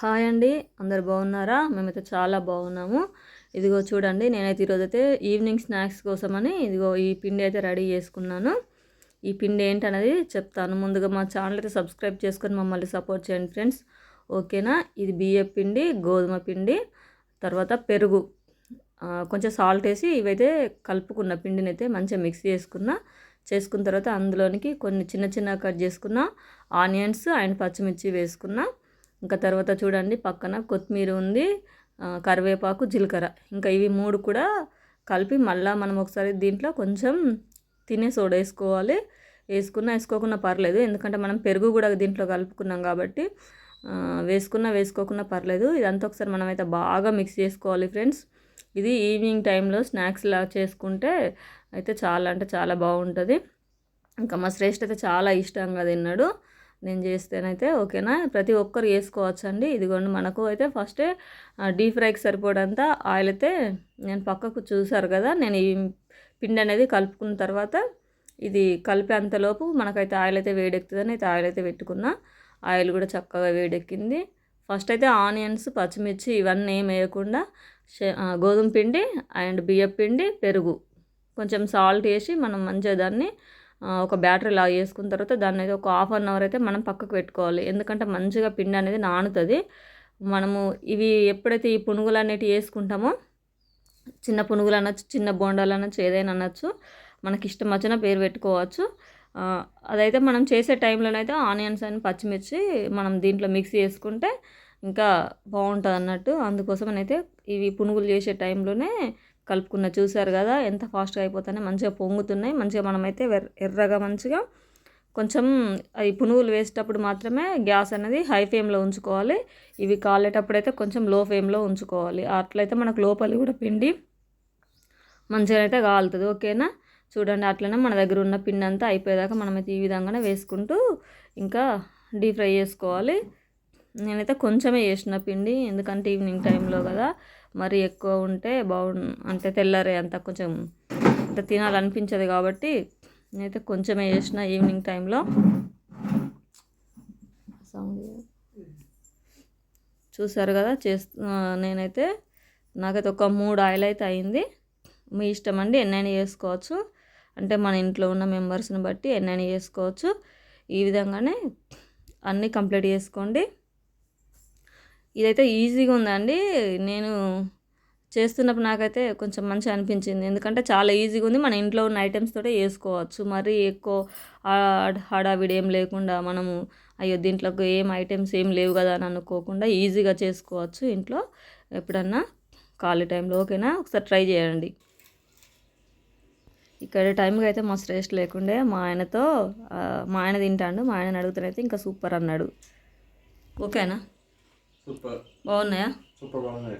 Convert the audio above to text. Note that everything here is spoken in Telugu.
హాయ్ అండి. అందరు బాగున్నారా? మేమైతే చాలా బాగున్నాము. ఇదిగో చూడండి నేనైతే ఈరోజైతే ఈవినింగ్ స్నాక్స్ కోసమని ఇదిగో ఈ పిండి అయితే రెడీ చేసుకున్నాను. ఈ పిండి ఏంటనేది చెప్తాను. ముందుగా మా ఛానల్ అయితే సబ్స్క్రైబ్ చేసుకొని మమ్మల్ని సపోర్ట్ చేయండి ఫ్రెండ్స్. ఓకేనా? ఇది బియ్యం పిండి గోధుమ పిండి తర్వాత పెరుగు. కొంచెం సాల్ట్ వేసి ఇవైతే కలుపుకున్న పిండిని అయితే మంచిగా మిక్స్ చేసుకున్న. చేసుకున్న తర్వాత అందులోనికి కొన్ని చిన్న చిన్న కట్ చేసుకున్న. ఆనియన్స్ అండ్ పచ్చిమిర్చి వేసుకున్న. ఇంకా తర్వాత చూడండి పక్కన కొత్తిమీర ఉంది కరివేపాకు జీలకర్ర. ఇంకా ఇవి మూడు కూడా కలిపి మళ్ళీ మనం ఒకసారి దీంట్లో కొంచెం తినే సోడ వేసుకోవాలి. వేసుకున్నా వేసుకోకున్నా పర్లేదు ఎందుకంటే మనం పెరుగు కూడా దీంట్లో కలుపుకున్నాం కాబట్టి వేసుకున్నా వేసుకోకున్నా పర్లేదు. ఇదంతా ఒకసారి మనం అయితే బాగా మిక్స్ చేసుకోవాలి ఫ్రెండ్స్. ఇది ఈవినింగ్ టైంలో స్నాక్స్ లా చేసుకుంటే అయితే చాలా అంటే చాలా బాగుంటుంది. ఇంకా మా శ్రేష్ఠ అయితే చాలా ఇష్టంగా తిన్నాడు. నేను చేస్తేనైతే ఓకేనా? ప్రతి ఒక్కరు వేసుకోవచ్చండి ఇదిగోండి మనకు అయితే ఫస్టే డీప్ ఫ్రైకి సరిపోడంత ఆయిల్ అయితే నేను పక్కకు చూసారు కదా నేను ఈ పిండి అనేది కలుపుకున్న తర్వాత ఇది కలిపే అంతలోపు మనకైతే ఆయిల్ అయితే వేడెక్కుతుందని అయితే ఆయిల్ అయితే పెట్టుకున్నా. ఆయిల్ కూడా చక్కగా వేడెక్కింది. ఫస్ట్ అయితే ఆనియన్స్ పచ్చిమిర్చి ఇవన్నీ ఏం వేయకుండా గోధుమ పిండి అండ్ బియ్యం పిండి పెరుగు. కొంచెం సాల్ట్ వేసి మనం మంచిగా దాన్ని ఒక బ్యాటరీ లాగా చేసుకున్న తర్వాత దాన్ని అయితే ఒక హాఫ్ అన్ అవర్ అయితే మనం పక్కకు పెట్టుకోవాలి. ఎందుకంటే మంచిగా పిండి అనేది నానుతుంది. మనము ఇవి ఎప్పుడైతే ఈ పునుగులు అనేటివి వేసుకుంటామో చిన్న పునుగులు అనొచ్చు చిన్న బోండాలు అనొచ్చు ఏదైనా అనొచ్చు మనకి ఇష్టం వచ్చిన పేరు పెట్టుకోవచ్చు. అదైతే మనం చేసే టైంలోనైతే ఆనియన్స్ అని పచ్చిమిర్చి మనం దీంట్లో మిక్స్ చేసుకుంటే ఇంకా బాగుంటుంది అన్నట్టు అందుకోసమనైతే ఇవి పునుగులు చేసే టైంలోనే కలుపుకున్న చూసారు కదా ఎంత ఫాస్ట్గా అయిపోతున్నాయి మంచిగా పొంగుతున్నాయి. మంచిగా మనమైతే ఎర్రగా మంచిగా కొంచెం అవి పునుగులు వేసేటప్పుడు మాత్రమే గ్యాస్ అనేది హై ఫ్లేమ్లో ఉంచుకోవాలి. ఇవి కాలేటప్పుడు అయితే కొంచెం లో ఫ్లేమ్లో ఉంచుకోవాలి. అట్లయితే మనకు లోపలి కూడా పిండి మంచిగా అయితే కాలుతుంది. ఓకేనా? చూడండి అట్లనే మన దగ్గర ఉన్న పిండి అంతా అయిపోయేదాకా మనమైతే ఈ విధంగానే వేసుకుంటూ ఇంకా డీప్ ఫ్రై చేసుకోవాలి. నేనైతే కొంచెమే చేసిన పిండి ఎందుకంటే ఈవినింగ్ టైంలో కదా. మరి ఎక్కువ ఉంటే బాగు అంటే తెల్లారే అంత కొంచెం అంత తినాలనిపించదు కాబట్టి నేనైతే కొంచెమే చేసిన ఈవినింగ్ టైంలో. సౌండ్ చూసారు కదా చేస్తు నేనైతే నాకైతే ఒక మూడు ఆయిల్ అయితే అయింది. మీ ఇష్టం అండి ఎన్నైనా చేసుకోవచ్చు. అంటే మన ఇంట్లో ఉన్న మెంబర్స్ని బట్టి ఎన్నైనా చేసుకోవచ్చు. ఈ విధంగానే అన్నీ కంప్లీట్ చేసుకోండి. ఇదైతే ఈజీగా ఉందండి. నేను చేస్తున్నప్పుడు నాకైతే కొంచెం మంచిగా అనిపించింది. ఎందుకంటే చాలా ఈజీగా ఉంది. మన ఇంట్లో ఉన్న ఐటమ్స్ తోటే వేసుకోవచ్చు మరి ఎక్కువ హడావిడి ఏం లేకుండా మనము అయ్యో దీంట్లోకి ఏం ఐటమ్స్ ఏం లేవు కదా అని అనుకోకుండా ఈజీగా చేసుకోవచ్చు ఇంట్లో. ఎప్పుడన్నా ఖాళీ టైంలో ఓకేనా? ఒకసారి ట్రై చేయండి. ఇక్కడ టైంకి అయితే మా రెస్ట్ లేకుండే మా ఆయనతో మా ఆయన తింటాడు. మా ఆయన అడుగుతానైతే ఇంకా సూపర్ అన్నాడు. ఓకేనా? సూపర్ బాగున్నాయా? సూపర్ బాగున్నాయి.